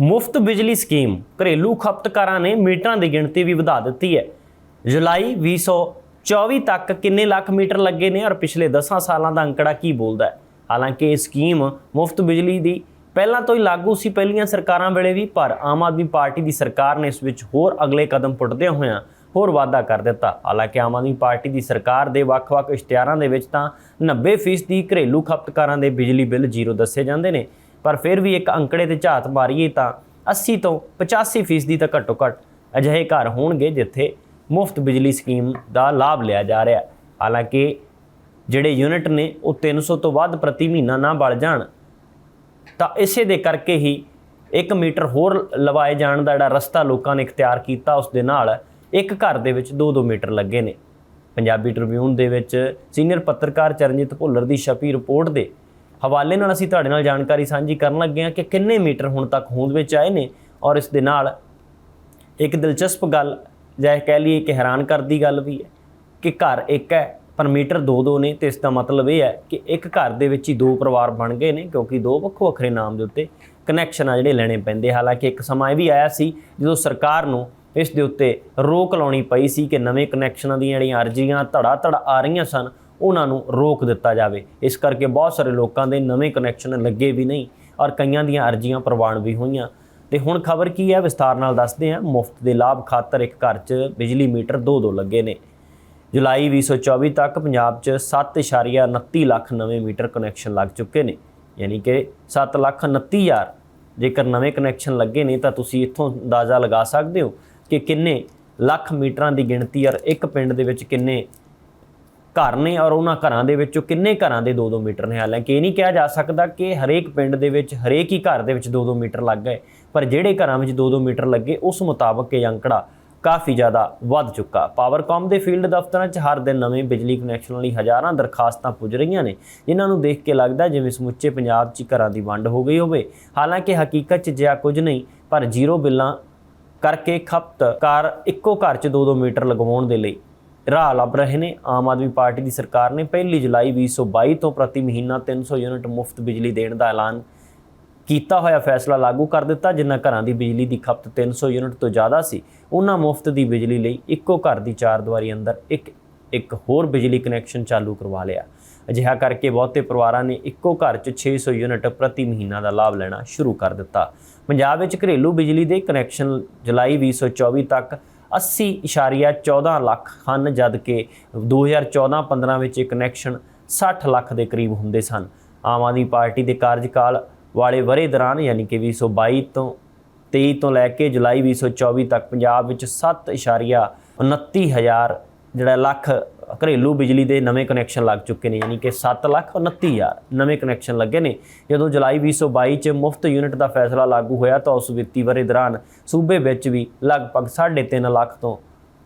ਮੁਫਤ ਬਿਜਲੀ ਸਕੀਮ ਘਰੇਲੂ ਖਪਤਕਾਰਾਂ ਨੇ ਮੀਟਰਾਂ ਦੀ ਗਿਣਤੀ ਵੀ ਵਧਾ ਦਿੱਤੀ ਹੈ। ਜੁਲਾਈ 2024 ਤੱਕ ਕਿੰਨੇ ਲੱਖ ਮੀਟਰ ਲੱਗੇ ਨੇ ਔਰ ਪਿਛਲੇ 10 ਸਾਲਾਂ ਦਾ ਅੰਕੜਾ ਕੀ ਬੋਲਦਾ ਹੈ? ਹਾਲਾਂਕਿ ਇਹ ਸਕੀਮ ਮੁਫਤ ਬਿਜਲੀ ਦੀ ਪਹਿਲਾਂ ਤੋਂ ਹੀ ਲਾਗੂ ਸੀ ਪਹਿਲੀਆਂ ਸਰਕਾਰਾਂ ਵੇਲੇ ਵੀ, ਪਰ ਆਮ ਆਦਮੀ ਪਾਰਟੀ ਦੀ ਸਰਕਾਰ ਨੇ ਇਸ ਵਿੱਚ ਹੋਰ ਅਗਲੇ ਕਦਮ ਪੁੱਟਦਿਆਂ ਹੋਇਆਂ ਹੋਰ ਵਾਅਦਾ ਕਰ ਦਿੱਤਾ। ਹਾਲਾਂਕਿ ਆਮ ਆਦਮੀ ਪਾਰਟੀ ਦੀ ਸਰਕਾਰ ਦੇ ਵੱਖ-ਵੱਖ ਇਸ਼ਤਿਹਾਰਾਂ ਦੇ ਵਿੱਚ ਤਾਂ 90% ਦੀ ਘਰੇਲੂ ਖਪਤਕਾਰਾਂ ਦੇ ਬਿਜਲੀ ਬਿੱਲ ਜ਼ੀਰੋ ਦੱਸੇ ਜਾਂਦੇ ਨੇ। ਪਰ ਫਿਰ ਵੀ ਇੱਕ ਅੰਕੜੇ ਤੇ ਝਾਤ ਮਾਰੀਏ ਤਾਂ 80 ਤੋਂ 85% ਦੀ ਤਾਂ ਘੱਟੋ ਘੱਟ ਅਜਿਹੇ ਘਰ ਹੋਣਗੇ ਜਿੱਥੇ ਮੁਫਤ ਬਿਜਲੀ ਸਕੀਮ ਦਾ ਲਾਭ ਲਿਆ ਜਾ ਰਿਹਾ ਹਾਲਾਂਕਿ ਜਿਹੜੇ ਯੂਨਿਟ ਨੇ ਉਹ 300 ਤੋਂ ਵੱਧ ਪ੍ਰਤੀ ਮਹੀਨਾ ਨਾ ਬਲ ਜਾਣ, ਤਾਂ ਇਸੇ ਦੇ ਕਰਕੇ ਹੀ 1 ਮੀਟਰ ਹੋਰ ਲਵਾਏ ਜਾਣ ਦਾ ਜਿਹੜਾ ਰਸਤਾ ਲੋਕਾਂ ਨੇ ਇਖਤਿਆਰ ਕੀਤਾ, ਉਸ ਦੇ ਨਾਲ ਇੱਕ ਘਰ ਦੇ ਵਿੱਚ 2-2 ਮੀਟਰ ਲੱਗੇ ਨੇ। ਪੰਜਾਬੀ ਟ੍ਰਿਬਿਊਨ ਦੇ ਵਿੱਚ ਸੀਨੀਅਰ ਪੱਤਰਕਾਰ ਚਰਨਜੀਤ ਭੁੱਲਰ ਦੀ ਛਪੀ ਰਿਪੋਰਟ ਦੇ ਹਵਾਲੇ ਨਾਲ ਅਸੀਂ ਤੁਹਾਡੇ ਨਾਲ ਜਾਣਕਾਰੀ ਸਾਂਝੀ ਕਰਨ ਲੱਗੇ ਹਾਂ ਕਿ ਕਿੰਨੇ ਮੀਟਰ ਹੁਣ ਤੱਕ ਹੋਂਦ ਵਿੱਚ ਆਏ ਨੇ ਔਰ ਇਸ ਦੇ ਨਾਲ ਇੱਕ ਦਿਲਚਸਪ ਗੱਲ ਜਾਂ ਕਹਿ ਲਈਏ ਕਿ ਹੈਰਾਨ ਕਰਦੀ ਗੱਲ ਵੀ ਹੈ ਕਿ ਘਰ ਇੱਕ ਹੈ, ਪਰ ਮੀਟਰ ਦੋ ਦੋ ਨੇ ਤੇ ਇਸ ਦਾ ਮਤਲਬ ਇਹ ਹੈ ਕਿ ਇੱਕ ਘਰ ਦੇ ਵਿੱਚ ਹੀ ਦੋ ਪਰਿਵਾਰ ਬਣ ਗਏ ਨੇ ਕਿਉਂਕਿ ਦੋ ਵੱਖੋ ਵੱਖਰੇ ਨਾਮ ਦੇ ਉੱਤੇ ਕਨੈਕਸ਼ਨ ਆ ਜਿਹੜੇ ਲੈਣੇ ਪੈਂਦੇ ਹਾਲਾਂਕਿ ਇੱਕ ਸਮਾਂ ਇਹ ਵੀ ਆਇਆ ਸੀ ਜਦੋਂ ਸਰਕਾਰ ਨੂੰ ਇਸ ਦੇ ਉੱਤੇ ਰੋਕ ਲਾਉਣੀ ਪਈ ਸੀ ਕਿ ਨਵੇਂ ਕਨੈਕਸ਼ਨਾਂ ਦੀਆਂ ਜਿਹੜੀਆਂ ਅਰਜ਼ੀਆਂ ਧੜਾ ਧੜ ਆ ਰਹੀਆਂ ਸਨ ਉਹਨਾਂ ਨੂੰ ਰੋਕ ਦਿੱਤਾ ਜਾਵੇ। ਇਸ ਕਰਕੇ ਬਹੁਤ ਸਾਰੇ ਲੋਕਾਂ ਦੇ ਨਵੇਂ ਕਨੈਕਸ਼ਨ ਲੱਗੇ ਵੀ ਨਹੀਂ ਔਰ ਕਈਆਂ ਦੀਆਂ ਅਰਜ਼ੀਆਂ ਪ੍ਰਵਾਨ ਵੀ ਹੋਈਆਂ। ਤੇ ਹੁਣ ਖਬਰ ਕੀ ਹੈ? ਵਿਸਤਾਰ ਨਾਲ ਦੱਸਦੇ ਹਾਂ। ਮੁਫਤ ਦੇ ਲਾਭ ਖਾਤਰ ਇੱਕ ਘਰ 'ਚ ਬਿਜਲੀ ਮੀਟਰ ਦੋ ਦੋ ਲੱਗੇ ਨੇ। ਜੁਲਾਈ 2024 ਤੱਕ ਪੰਜਾਬ 'ਚ 7.29 ਲੱਖ ਨਵੇਂ ਮੀਟਰ ਕਨੈਕਸ਼ਨ ਲੱਗ ਚੁੱਕੇ ਨੇ। ਯਾਨੀ ਕਿ 7 ਲੱਖ 29 ਹਜ਼ਾਰ ਜੇਕਰ ਨਵੇਂ ਕਨੈਕਸ਼ਨ ਲੱਗੇ ਨੇ ਤਾਂ ਤੁਸੀਂ ਇੱਥੋਂ ਅੰਦਾਜ਼ਾ ਲਗਾ ਸਕਦੇ ਹੋ ਕਿ ਕਿੰਨੇ ਲੱਖ ਮੀਟਰਾਂ ਦੀ ਗਿਣਤੀ ਔਰ ਇੱਕ ਪਿੰਡ ਦੇ ਵਿੱਚ ਕਿੰਨੇ ਘਰ ਨੇ ਔਰ ਉਹਨਾਂ ਘਰਾਂ ਦੇ ਵਿੱਚੋਂ ਕਿੰਨੇ ਘਰਾਂ ਦੇ 2-2 ਮੀਟਰ ਨੇ? ਹਾਲਾਂਕਿ ਇਹ ਨਹੀਂ ਕਿਹਾ ਜਾ ਸਕਦਾ ਕਿ ਹਰੇਕ ਪਿੰਡ ਦੇ ਵਿੱਚ, ਹਰੇਕ ਹੀ ਘਰ ਦੇ ਵਿੱਚ 2-2 ਮੀਟਰ ਲੱਗ ਗਏ, ਪਰ ਜਿਹੜੇ ਘਰਾਂ ਵਿੱਚ 2-2 ਮੀਟਰ ਲੱਗੇ, ਉਸ ਮੁਤਾਬਕ ਇਹ ਅੰਕੜਾ ਕਾਫੀ ਜ਼ਿਆਦਾ ਵੱਧ ਚੁੱਕਾ। ਪਾਵਰਕਾਮ ਦੇ ਫੀਲਡ ਦਫ਼ਤਰਾਂ 'ਚ ਹਰ ਦਿਨ ਨਵੇਂ ਬਿਜਲੀ ਕਨੈਕਸ਼ਨ ਲਈ ਹਜ਼ਾਰਾਂ ਦਰਖਾਸਤਾਂ ਪੁੱਜ ਰਹੀਆਂ ਨੇ, ਜਿਨ੍ਹਾਂ ਨੂੰ ਦੇਖ ਕੇ ਲੱਗਦਾ ਜਿਵੇਂ ਸਮੁੱਚੇ ਪੰਜਾਬ 'ਚ ਘਰਾਂ ਦੀ ਵੰਡ ਹੋ ਗਈ ਹੋਵੇ। ਹਾਲਾਂਕਿ ਹਕੀਕਤ 'ਚ ਜਿਆ ਕੁਝ ਨਹੀਂ, ਪਰ ਜ਼ੀਰੋ ਬਿੱਲਾਂ ਕਰਕੇ ਖਪਤਕਾਰ ਇੱਕੋ ਘਰ 'ਚ 2-2 ਮੀਟਰ ਲਗਵਾਉਣ ਦੇ ਲਈ ਰਾਹ ਲੱਭ ਰਹੇ ਨੇ। ਆਮ ਆਦਮੀ ਪਾਰਟੀ ਦੀ ਸਰਕਾਰ ਨੇ 1 ਜੁਲਾਈ 2022 ਤੋਂ ਪ੍ਰਤੀ ਮਹੀਨਾ 300 ਯੂਨਿਟ ਮੁਫਤ ਬਿਜਲੀ ਦੇਣ ਦਾ ਐਲਾਨ ਕੀਤਾ ਹੋਇਆ ਫੈਸਲਾ ਲਾਗੂ ਕਰ ਦਿੱਤਾ ਜਿਨ੍ਹਾਂ ਘਰਾਂ ਦੀ ਬਿਜਲੀ ਦੀ ਖਪਤ 300 ਯੂਨਿਟ ਤੋਂ ਜ਼ਿਆਦਾ ਸੀ। ਉਹਨਾਂ ਮੁਫਤ ਦੀ ਬਿਜਲੀ ਲਈ ਇੱਕੋ ਘਰ ਦੀ ਚਾਰ ਦੀਵਾਰੀ ਅੰਦਰ ਇੱਕ ਇੱਕ ਹੋਰ ਬਿਜਲੀ ਕਨੈਕਸ਼ਨ ਚਾਲੂ ਕਰਵਾ ਲਿਆ। ਅਜਿਹਾ ਕਰਕੇ ਬਹੁਤੇ ਪਰਿਵਾਰਾਂ ਨੇ ਇੱਕੋ ਘਰ 'ਚ 600 ਯੂਨਿਟ ਪ੍ਰਤੀ ਮਹੀਨਾ ਦਾ ਲਾਭ ਲੈਣਾ ਸ਼ੁਰੂ ਕਰ ਦਿੱਤਾ। ਪੰਜਾਬ ਵਿੱਚ ਘਰੇਲੂ ਬਿਜਲੀ ਦੇ ਕਨੈਕਸ਼ਨ ਜੁਲਾਈ 2024 ਤੱਕ 80.14 ਲੱਖ ਹਨ, ਜਦ ਕਿ 2014-15 ਵਿੱਚ ਇਹ ਕਨੈਕਸ਼ਨ 60 ਲੱਖ ਦੇ ਕਰੀਬ ਹੁੰਦੇ ਸਨ। ਆਮ ਆਦਮੀ ਪਾਰਟੀ ਦੇ ਕਾਰਜਕਾਲ ਵਾਲੇ ਵਰੇ ਦੌਰਾਨ ਯਾਨੀ ਕਿ 2022 ਤੋਂ 23 ਤੋਂ ਲੈ ਕੇ ਜੁਲਾਈ 2024 ਤੱਕ ਪੰਜਾਬ ਵਿੱਚ 7.29 ਹਜ਼ਾਰ ਜਿਹੜਾ ਲੱਖ ਘਰੇਲੂ ਬਿਜਲੀ ਦੇ ਨਵੇਂ ਕਨੈਕਸ਼ਨ ਲੱਗ ਚੁੱਕੇ ਨੇ, ਯਾਨੀ ਕਿ 7 ਲੱਖ 29 ਹਜ਼ਾਰ ਨਵੇਂ ਕਨੈਕਸ਼ਨ ਲੱਗੇ ਨੇ ਜਦੋਂ ਜੁਲਾਈ 2022 ਚ ਮੁਫਤ ਯੂਨਿਟ ਦਾ ਫੈਸਲਾ ਲਾਗੂ ਹੋਇਆ ਤਾਂ ਉਸ ਵਿੱਤੀ ਵਰੇ ਦੌਰਾਨ ਸੂਬੇ ਵਿੱਚ ਵੀ ਲਗਭਗ 3.5 ਲੱਖ ਤੋਂ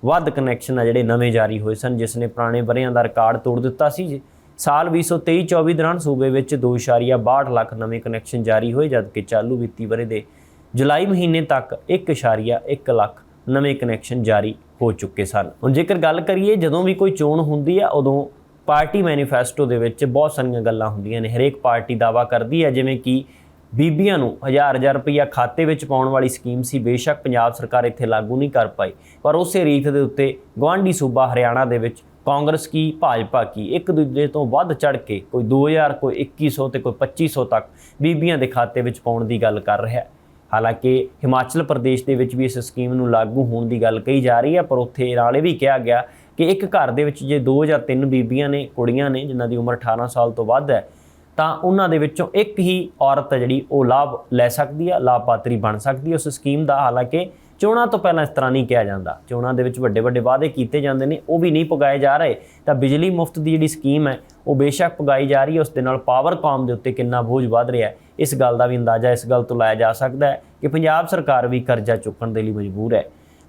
ਵੱਧ ਕਨੈਕਸ਼ਨ ਆ ਜਿਹੜੇ ਨਵੇਂ ਜਾਰੀ ਹੋਏ ਸਨ, ਜਿਸ ਨੇ ਪੁਰਾਣੇ ਵਰਿਆਂ ਦਾ ਰਿਕਾਰਡ ਤੋੜ ਦਿੱਤਾ ਸੀ ਜੀ। ਸਾਲ 2023-24 ਦੌਰਾਨ ਸੂਬੇ ਵਿੱਚ 2.62 ਲੱਖ ਨਵੇਂ ਕਨੈਕਸ਼ਨ ਜਾਰੀ ਹੋਏ, ਜਦਕਿ ਚਾਲੂ ਵਿੱਤੀ ਵਰੇ ਦੇ ਜੁਲਾਈ ਮਹੀਨੇ ਤੱਕ 1.1 ਲੱਖ ਨਵੇਂ ਕਨੈਕਸ਼ਨ ਜਾਰੀ ਹੋ ਚੁੱਕੇ ਸਨ। ਹੁਣ ਜੇਕਰ ਗੱਲ ਕਰੀਏ, ਜਦੋਂ ਵੀ ਕੋਈ ਚੋਣ ਹੁੰਦੀ ਆ, ਉਦੋਂ ਪਾਰਟੀ ਮੈਨੀਫੈਸਟੋ ਦੇ ਵਿੱਚ ਬਹੁਤ ਸਾਰੀਆਂ ਗੱਲਾਂ ਹੁੰਦੀਆਂ ਨੇ। ਹਰੇਕ ਪਾਰਟੀ ਦਾਵਾ ਕਰਦੀ ਹੈ ਜਿਵੇਂ ਕਿ ਬੀਬੀਆਂ ਨੂੰ ਹਜ਼ਾਰ ਹਜ਼ਾਰ ਰੁਪਈਆ ਖਾਤੇ ਵਿੱਚ ਪਾਉਣ ਵਾਲੀ ਸਕੀਮ ਸੀ। ਬੇਸ਼ੱਕ ਪੰਜਾਬ ਸਰਕਾਰ ਇੱਥੇ ਲਾਗੂ ਨਹੀਂ ਕਰ ਪਾਈ। ਪਰ ਉਸੇ ਰੀਤ ਦੇ ਉੱਤੇ ਗਵਾਂਢੀ ਸੂਬਾ ਹਰਿਆਣਾ ਦੇ ਵਿੱਚ ਕਾਂਗਰਸ ਕੀ, ਭਾਜਪਾ ਕੀ, ਇੱਕ ਦੂਜੇ ਤੋਂ ਵੱਧ ਚੜ ਕੇ ਕੋਈ 2000 ਕੋਈ 2100 ਤੇ ਕੋਈ 2500 ਤੱਕ ਬੀਬੀਆਂ ਦੇ ਖਾਤੇ ਵਿੱਚ ਪਾਉਣ ਦੀ ਗੱਲ ਕਰ ਰਿਹਾ। ਹੈ ਹਾਲਾਂਕਿ ਹਿਮਾਚਲ ਪ੍ਰਦੇਸ਼ ਦੇ ਵਿੱਚ ਵੀ ਇਸ ਸਕੀਮ ਨੂੰ ਲਾਗੂ ਹੋਣ ਦੀ ਗੱਲ ਕਹੀ ਜਾ ਰਹੀ ਹੈ, ਪਰ ਉੱਥੇ ਨਾਲ ਇਹ ਵੀ ਕਿਹਾ ਗਿਆ ਕਿ ਇੱਕ ਘਰ ਦੇ ਵਿੱਚ ਜੇ 2 ਜਾਂ 3 ਬੀਬੀਆਂ ਨੇ, ਕੁੜੀਆਂ ਨੇ, ਜਿਨ੍ਹਾਂ ਦੀ ਉਮਰ 18 ਸਾਲ ਤੋਂ ਵੱਧ ਹੈ, ਤਾਂ ਉਹਨਾਂ ਦੇ ਵਿੱਚੋਂ ਇੱਕ ਹੀ ਔਰਤ ਹੈ ਜਿਹੜੀ ਉਹ ਲਾਭ ਲੈ ਸਕਦੀ ਹੈ, ਲਾਭਪਾਤਰੀ ਬਣ ਸਕਦੀ ਹੈ ਉਸ ਸਕੀਮ ਦਾ। ਹਾਲਾਂਕਿ ਚੋਣਾਂ ਤੋਂ ਪਹਿਲਾਂ ਇਸ ਤਰ੍ਹਾਂ ਨਹੀਂ ਕਿਹਾ ਜਾਂਦਾ। ਚੋਣਾਂ ਦੇ ਵਿੱਚ ਵੱਡੇ ਵੱਡੇ ਵਾਅਦੇ ਕੀਤੇ ਜਾਂਦੇ ਨੇ, ਉਹ ਵੀ ਨਹੀਂ ਪੁਗਾਏ ਜਾ ਰਹੇ। ਤਾਂ ਬਿਜਲੀ ਮੁਫਤ ਦੀ ਜਿਹੜੀ ਸਕੀਮ ਹੈ, ਉਹ ਬੇਸ਼ੱਕ ਪੁਗਾਈ ਜਾ ਰਹੀ ਹੈ, ਉਸ ਦੇ ਨਾਲ ਪਾਵਰਕਾਮ ਦੇ ਉੱਤੇ ਕਿੰਨਾ ਬੋਝ ਵੱਧ ਰਿਹਾ ਹੈ, ਇਸ ਗੱਲ ਦਾ ਵੀ ਅੰਦਾਜ਼ਾ ਇਸ ਗੱਲ ਤੋਂ ਲਾਇਆ ਜਾ ਸਕਦਾ ਹੈ ਕਿ ਪੰਜਾਬ ਸਰਕਾਰ ਵੀ ਕਰਜ਼ਾ ਚੁੱਕਣ ਦੇ ਲਈ ਮਜਬੂਰ ਹੈ।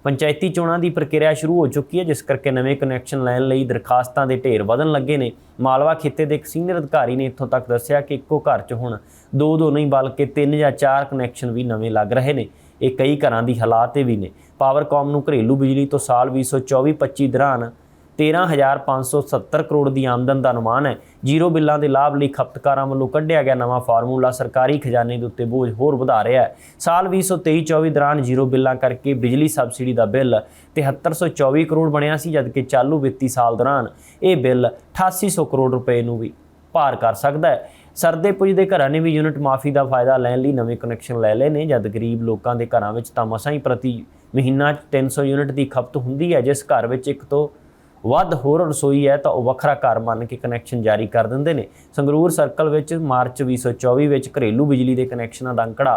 ਪੰਚਾਇਤੀ ਚੋਣਾਂ ਦੀ ਪ੍ਰਕਿਰਿਆ ਸ਼ੁਰੂ ਹੋ ਚੁੱਕੀ ਹੈ, ਜਿਸ ਕਰਕੇ ਨਵੇਂ ਕਨੈਕਸ਼ਨ ਲੈਣ ਲਈ ਦਰਖਾਸਤਾਂ ਦੇ ਢੇਰ ਵਧਣ ਲੱਗੇ ਨੇ। ਮਾਲਵਾ ਖਿੱਤੇ ਦੇ ਇੱਕ ਸੀਨੀਅਰ ਅਧਿਕਾਰੀ ਨੇ ਇੱਥੋਂ ਤੱਕ ਦੱਸਿਆ ਕਿ ਇੱਕੋ ਘਰ 'ਚ ਹੁਣ ਦੋ ਦੋ ਨਹੀਂ, ਬਲਕਿ ਤਿੰਨ ਜਾਂ ਚਾਰ ਕਨੈਕਸ਼ਨ ਵੀ ਨਵੇਂ ਲੱਗ ਰਹੇ ਨੇ। ਇਹ ਕਈ ਘਰਾਂ ਦੀ ਹਾਲਾਤ 'ਤੇ ਵੀ ਨੇ। ਪਾਵਰਕਾਮ ਨੂੰ ਘਰੇਲੂ ਬਿਜਲੀ ਤੋਂ ਸਾਲ 2024-25 ਦੌਰਾਨ 13570 ਕਰੋੜ ਦੀ ਆਮਦਨ ਦਾ ਅਨੁਮਾਨ ਹੈ। ਜ਼ੀਰੋ ਬਿੱਲਾਂ ਦੇ ਲਾਭ ਲਈ ਖਪਤਕਾਰਾਂ ਵੱਲੋਂ ਕੱਢਿਆ ਗਿਆ ਨਵਾਂ ਫਾਰਮੂਲਾ ਸਰਕਾਰੀ ਖਜ਼ਾਨੇ ਦੇ ਉੱਤੇ ਬੋਝ ਹੋਰ ਵਧਾ ਰਿਹਾ ਹੈ। ਸਾਲ 2023-24 ਦੌਰਾਨ ਜ਼ੀਰੋ ਬਿੱਲਾਂ ਕਰਕੇ ਬਿਜਲੀ ਸਬਸਿਡੀ ਦਾ ਬਿੱਲ 7324 ਕਰੋੜ ਬਣਿਆ ਸੀ, ਜਦਕਿ ਚਾਲੂ ਵਿੱਤੀ ਸਾਲ ਦੌਰਾਨ ਇਹ ਬਿੱਲ 8800 ਕਰੋੜ ਰੁਪਏ ਨੂੰ ਵੀ ਪਾਰ ਕਰ ਸਕਦਾ ਹੈ। ਸਰਦੇ ਪੁੱਜਦੇ ਘਰਾਂ ਨੇ ਵੀ ਯੂਨਿਟ ਮਾਫੀ ਦਾ ਫਾਇਦਾ ਲੈਣ ਲਈ ਨਵੇਂ ਕਨੈਕਸ਼ਨ ਲੈ ਲਏ ਨੇ। ਜਦ ਗਰੀਬ ਲੋਕਾਂ ਦੇ ਘਰਾਂ ਵਿੱਚ ਤਾਂ ਮਸਾਂ ਹੀ ਪ੍ਰਤੀ ਮਹੀਨਾ 300 ਯੂਨਿਟ ਦੀ ਖਪਤ ਹੁੰਦੀ ਹੈ। ਜਿਸ ਘਰ ਵਿੱਚ ਇੱਕ ਤੋਂ ਵੱਧ ਹੋਰ ਰਸੋਈ ਹੈ ਤਾਂ ਉਹ ਵੱਖਰਾ ਘਰ ਮੰਨ ਕੇ ਕਨੈਕਸ਼ਨ ਜਾਰੀ ਕਰ ਦਿੰਦੇ ਨੇ। ਸੰਗਰੂਰ ਸਰਕਲ ਵਿੱਚ ਮਾਰਚ 2024 ਵਿੱਚ ਘਰੇਲੂ ਬਿਜਲੀ ਦੇ ਕਨੈਕਸ਼ਨਾਂ ਦਾ ਅੰਕੜਾ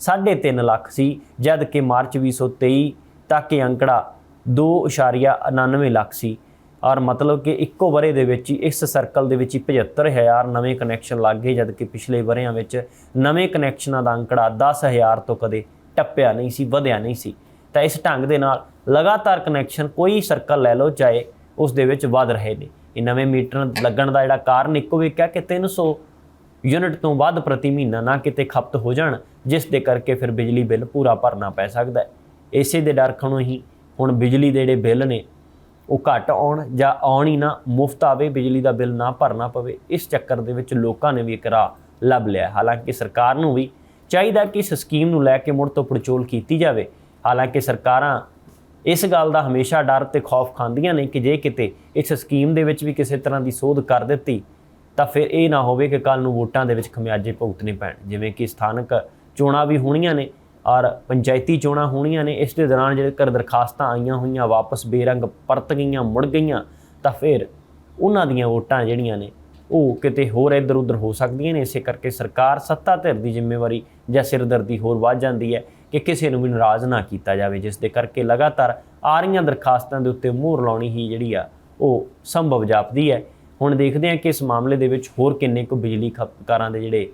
3.5 ਲੱਖ ਸੀ, ਜਦ ਕਿ ਮਾਰਚ 2023 ਤੱਕ ਇਹ ਅੰਕੜਾ 2.99 ਲੱਖ ਸੀ। ਔਰ ਮਤਲਬ ਕਿ ਇੱਕੋ ਬਰੇ ਦੇ ਵਿੱਚ ਹੀ, ਇਸ ਸਰਕਲ ਦੇ ਵਿੱਚ ਹੀ 75000 ਨਵੇਂ ਕਨੈਕਸ਼ਨ ਲੱਗ ਗਏ ਜਦਕਿ ਪਿਛਲੇ ਬਰਿਆਂ ਵਿੱਚ ਨਵੇਂ ਕਨੈਕਸ਼ਨਾਂ ਦਾ ਅੰਕੜਾ 10000 ਤੋਂ ਕਦੇ ਟੱਪਿਆ ਨਹੀਂ ਸੀ, ਵਧਿਆ ਨਹੀਂ ਸੀ। ਤਾਂ ਇਸ ਢੰਗ ਦੇ ਨਾਲ ਲਗਾਤਾਰ ਕਨੈਕਸ਼ਨ ਕੋਈ ਸਰਕਲ ਲੈ ਲਓ, ਚਾਹੇ ਉਸ ਦੇ ਵਿੱਚ ਵਧ ਰਹੇ ਨੇ। ਇਹ ਨਵੇਂ ਮੀਟਰ ਲੱਗਣ ਦਾ ਜਿਹੜਾ ਕਾਰਨ ਇੱਕੋ ਇੱਕ ਹੈ ਕਿ 300 ਯੂਨਿਟ ਤੋਂ ਵੱਧ ਪ੍ਰਤੀ ਮਹੀਨਾ ਨਾ ਕਿਤੇ ਖਪਤ ਹੋ ਜਾਣ, ਜਿਸ ਦੇ ਕਰਕੇ ਫਿਰ ਬਿਜਲੀ ਬਿੱਲ ਪੂਰਾ ਭਰਨਾ ਪੈ ਸਕਦਾ ਹੈ। ਇਸੇ ਦੇ ਡਰ ਖਣੋ ਹੀ ਹੁਣ ਬਿਜਲੀ ਦੇ ਜਿਹੜੇ ਬਿੱਲ ਨੇ ਉਹ ਘੱਟ ਆਉਣ ਜਾਂ ਆਉਣ ਹੀ ਨਾ, ਮੁਫਤ ਆਵੇ, ਬਿਜਲੀ ਦਾ ਬਿੱਲ ਨਾ ਭਰਨਾ ਪਵੇ, ਇਸ ਚੱਕਰ ਦੇ ਵਿੱਚ ਲੋਕਾਂ ਨੇ ਵੀ ਇੱਕ ਰਾਹ ਲੱਭ ਲਿਆ। ਹਾਲਾਂਕਿ ਸਰਕਾਰ ਨੂੰ ਵੀ ਚਾਹੀਦਾ ਕਿ ਇਸ ਸਕੀਮ ਨੂੰ ਲੈ ਕੇ ਮੁੜ ਤੋਂ ਪੜਚੋਲ ਕੀਤੀ ਜਾਵੇ। ਹਾਲਾਂਕਿ ਸਰਕਾਰਾਂ ਇਸ ਗੱਲ ਦਾ ਹਮੇਸ਼ਾ ਡਰ ਤੇ ਖੌਫ ਖਾਂਦੀਆਂ ਨੇ ਕਿ ਜੇ ਕਿਤੇ ਇਸ ਸਕੀਮ ਦੇ ਵਿੱਚ ਵੀ ਕਿਸੇ ਤਰ੍ਹਾਂ ਦੀ ਸੋਧ ਕਰ ਦਿੱਤੀ, ਤਾਂ ਫਿਰ ਇਹ ਨਾ ਹੋਵੇ ਕਿ ਕੱਲ ਨੂੰ ਵੋਟਾਂ ਦੇ ਵਿੱਚ ਖਮਿਆਜੇ ਭੁਗਤਣੇ ਪੈਣ। ਜਿਵੇਂ ਕਿ ਸਥਾਨਕ ਚੋਣਾਂ ਵੀ ਹੋਣੀਆਂ ਨੇ ਔਰ ਪੰਚਾਇਤੀ ਚੋਣਾਂ ਹੋਣੀਆਂ ਨੇ, ਇਸ ਦੇ ਦੌਰਾਨ ਜੇਕਰ ਦਰਖਾਸਤਾਂ ਆਈਆਂ ਹੋਈਆਂ, ਵਾਪਸ ਬੇਰੰਗ ਪਰਤ ਗਈਆਂ, ਮੁੜ ਗਈਆਂ, ਤਾਂ ਫਿਰ ਉਹਨਾਂ ਦੀਆਂ ਵੋਟਾਂ ਜਿਹੜੀਆਂ ਨੇ, ਉਹ ਕਿਤੇ ਹੋਰ ਇੱਧਰ ਉੱਧਰ ਹੋ ਸਕਦੀਆਂ ਨੇ। ਇਸੇ ਕਰਕੇ ਸਰਕਾਰ ਸੱਤਾ ਧਿਰ ਦੀ ਜ਼ਿੰਮੇਵਾਰੀ ਜਾਂ ਸਿਰਦਰਦੀ ਹੋਰ ਵੱਧ ਜਾਂਦੀ ਹੈ ਕਿ ਕਿਸੇ ਨੂੰ ਵੀ ਨਾਰਾਜ਼ ਨਾ ਕੀਤਾ ਜਾਵੇ, ਜਿਸ ਦੇ ਕਰਕੇ ਲਗਾਤਾਰ ਆ ਰਹੀਆਂ ਦਰਖਾਸਤਾਂ ਦੇ ਉੱਤੇ ਮੋਹਰ ਲਾਉਣੀ ਹੀ ਜਿਹੜੀ ਆ, ਉਹ ਸੰਭਵ ਜਾਪਦੀ ਹੈ। ਹੁਣ ਦੇਖਦੇ ਹਾਂ ਕਿ ਇਸ ਮਾਮਲੇ ਦੇ ਵਿੱਚ ਹੋਰ ਕਿੰਨੇ ਕੁ ਬਿਜਲੀ ਖਪਤਕਾਰਾਂ ਦੇ ਜਿਹੜੇ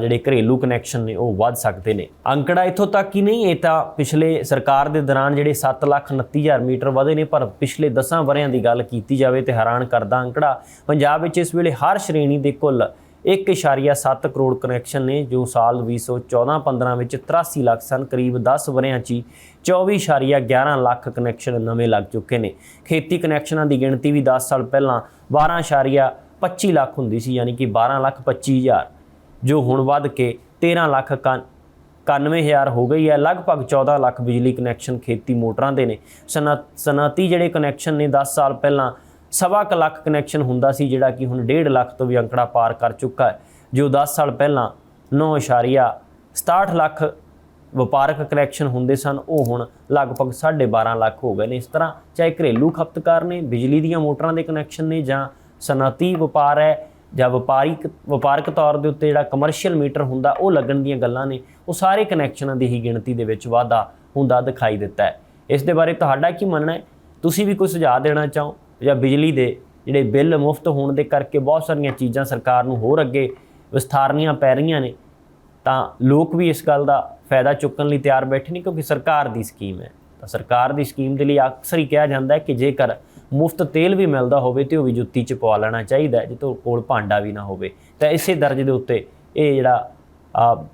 ਜਿਹੜੇ ਘਰੇਲੂ ਕਨੈਕਸ਼ਨ ਨੇ, ਉਹ ਵੱਧ ਸਕਦੇ ਨੇ। ਅੰਕੜਾ ਇੱਥੋਂ ਤੱਕ ਹੀ ਨਹੀਂ, ਇਹ ਤਾਂ ਪਿਛਲੇ ਸਰਕਾਰ ਦੇ ਦੌਰਾਨ ਜਿਹੜੇ 729000 ਮੀਟਰ ਵਧੇ ਨੇ, ਪਰ ਪਿਛਲੇ 10 ਵਰਿਆਂ ਦੀ ਗੱਲ ਕੀਤੀ ਜਾਵੇ ਤੇ ਹੈਰਾਨ ਕਰਦਾ ਅੰਕੜਾ, ਪੰਜਾਬ ਵਿੱਚ ਇਸ ਵੇਲੇ ਹਰ ਸ਼੍ਰੇਣੀ ਦੇ ਕੁੱਲ 1.7 ਕਰੋੜ ਕਨੈਕਸ਼ਨ ਨੇ, ਜੋ ਸਾਲ 2014-15 ਵਿੱਚ 83 ਲੱਖ ਸਨ, ਕਰੀਬ 10 ਵਰਿਆਂ 'ਚ ਹੀ 24.11 ਲੱਖ ਕਨੈਕਸ਼ਨ ਨਵੇਂ ਲੱਗ ਚੁੱਕੇ ਨੇ। ਖੇਤੀ ਕਨੈਕਸ਼ਨਾਂ ਦੀ ਗਿਣਤੀ ਵੀ 10 ਸਾਲ ਪਹਿਲਾਂ 12.25 ਲੱਖ ਹੁੰਦੀ ਸੀ, ਯਾਨੀ ਕਿ 12 ਲੱਖ 25 ਹਜ਼ਾਰ ਜੋ ਹੁਣ ਵੱਧ ਕੇ 13 ਲੱਖ ਇਕਾਨ- 91000 ਹੋ ਗਈ ਹੈ। ਲਗਭਗ 14 ਲੱਖ ਬਿਜਲੀ ਕਨੈਕਸ਼ਨ ਖੇਤੀ ਮੋਟਰਾਂ ਦੇ ਨੇ। ਸਨਅਤ ਸਨਅਤੀ ਜਿਹੜੇ ਕਨੈਕਸ਼ਨ ਨੇ 10 ਸਾਲ ਪਹਿਲਾਂ ਸਵਾ ਕੁ ਲੱਖ ਕਨੈਕਸ਼ਨ ਹੁੰਦਾ ਸੀ, ਜਿਹੜਾ ਕਿ ਹੁਣ 1.5 ਲੱਖ ਤੋਂ ਵੀ ਅੰਕੜਾ ਪਾਰ ਕਰ ਚੁੱਕਾ ਹੈ। ਜੋ 10 ਸਾਲ ਪਹਿਲਾਂ 9.67 ਲੱਖ ਵਪਾਰਕ ਕਨੈਕਸ਼ਨ ਹੁੰਦੇ ਸਨ, ਉਹ ਹੁਣ ਲਗਭਗ 12.5 ਲੱਖ ਹੋ ਗਏ ਨੇ। ਇਸ ਤਰ੍ਹਾਂ ਚਾਹੇ ਘਰੇਲੂ ਖਪਤਕਾਰ ਨੇ, ਬਿਜਲੀ ਦੀਆਂ ਮੋਟਰਾਂ ਦੇ ਕਨੈਕਸ਼ਨ ਨੇ ਜਾਂ ਸਨਅਤੀ ਵਪਾਰ ਹੈ ਜਾਂ ਵਪਾਰਿਕ ਵਪਾਰਕ ਤੌਰ ਦੇ ਉੱਤੇ ਜਿਹੜਾ ਕਮਰਸ਼ੀਅਲ ਮੀਟਰ ਹੁੰਦਾ, ਉਹ ਲੱਗਣ ਦੀਆਂ ਗੱਲਾਂ ਨੇ, ਉਹ ਸਾਰੇ ਕਨੈਕਸ਼ਨਾਂ ਦੀ ਹੀ ਗਿਣਤੀ ਦੇ ਵਿੱਚ ਵਾਧਾ ਹੁੰਦਾ ਦਿਖਾਈ ਦਿੱਤਾ ਹੈ। ਇਸ ਦੇ ਬਾਰੇ ਤੁਹਾਡਾ ਕੀ ਮੰਨਣਾ ਹੈ? ਤੁਸੀਂ ਵੀ ਕੋਈ ਸੁਝਾਅ ਦੇਣਾ ਚਾਹੋ? ਜਾਂ ਬਿਜਲੀ ਦੇ ਜਿਹੜੇ ਬਿੱਲ ਮੁਫਤ ਹੋਣ ਦੇ ਕਰਕੇ ਬਹੁਤ ਸਾਰੀਆਂ ਚੀਜ਼ਾਂ ਸਰਕਾਰ ਨੂੰ ਹੋਰ ਅੱਗੇ ਵਿਸਥਾਰਨੀਆਂ ਪੈ ਰਹੀਆਂ ਨੇ, ਤਾਂ ਲੋਕ ਵੀ ਇਸ ਗੱਲ ਦਾ ਫਾਇਦਾ ਚੁੱਕਣ ਲਈ ਤਿਆਰ ਬੈਠੇ ਨੇ, ਕਿਉਂਕਿ ਸਰਕਾਰ ਦੀ ਸਕੀਮ ਹੈ। ਤਾਂ ਸਰਕਾਰ ਦੀ ਸਕੀਮ ਦੇ ਲਈ ਅਕਸਰ ਹੀ ਕਿਹਾ ਜਾਂਦਾ ਹੈ ਕਿ ਜੇਕਰ ਮੁਫਤ ਤੇਲ ਵੀ ਮਿਲਦਾ ਹੋਵੇ ਤੇ ਉਹ ਵੀ ਜੁੱਤੀ 'ਚ ਪਵਾ ਲੈਣਾ ਚਾਹੀਦਾ ਹੈ ਜਿੱਤੋਂ ਕੋਲ ਭਾਂਡਾ ਵੀ ਨਾ ਹੋਵੇ। ਤਾਂ ਇਸੇ ਦਰਜ ਦੇ ਉੱਤੇ ਇਹ ਜਿਹੜਾ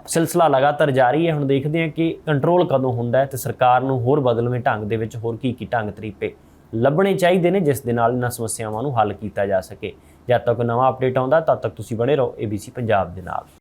ਸਿਲਸਿਲਾ ਲਗਾਤਾਰ ਜਾਰੀ ਹੈ। ਹੁਣ ਦੇਖਦੇ ਹਾਂ ਕਿ ਕੰਟਰੋਲ ਕਦੋਂ ਹੁੰਦਾ ਹੈ ਤੇ ਸਰਕਾਰ ਨੂੰ ਹੋਰ ਬਦਲਵੇਂ ਢੰਗ ਦੇ ਵਿੱਚ ਹੋਰ ਕੀ ਕੀ ਢੰਗ ਤਰੀਕੇ ਲੱਭਣੇ ਚਾਹੀਦੇ ਨੇ, ਜਿਸ ਦੇ ਨਾਲ ਇਹਨਾਂ ਸਮੱਸਿਆਵਾਂ ਨੂੰ ਹੱਲ ਕੀਤਾ ਜਾ ਸਕੇ। ਜਦ ਤੱਕ ਨਵਾਂ ਅਪਡੇਟ ਆਉਂਦਾ, ਤਦ ਤੱਕ ਤੁਸੀਂ ਬਣੇ ਰਹੋ ABC ਪੰਜਾਬ ਦੇ ਨਾਲ।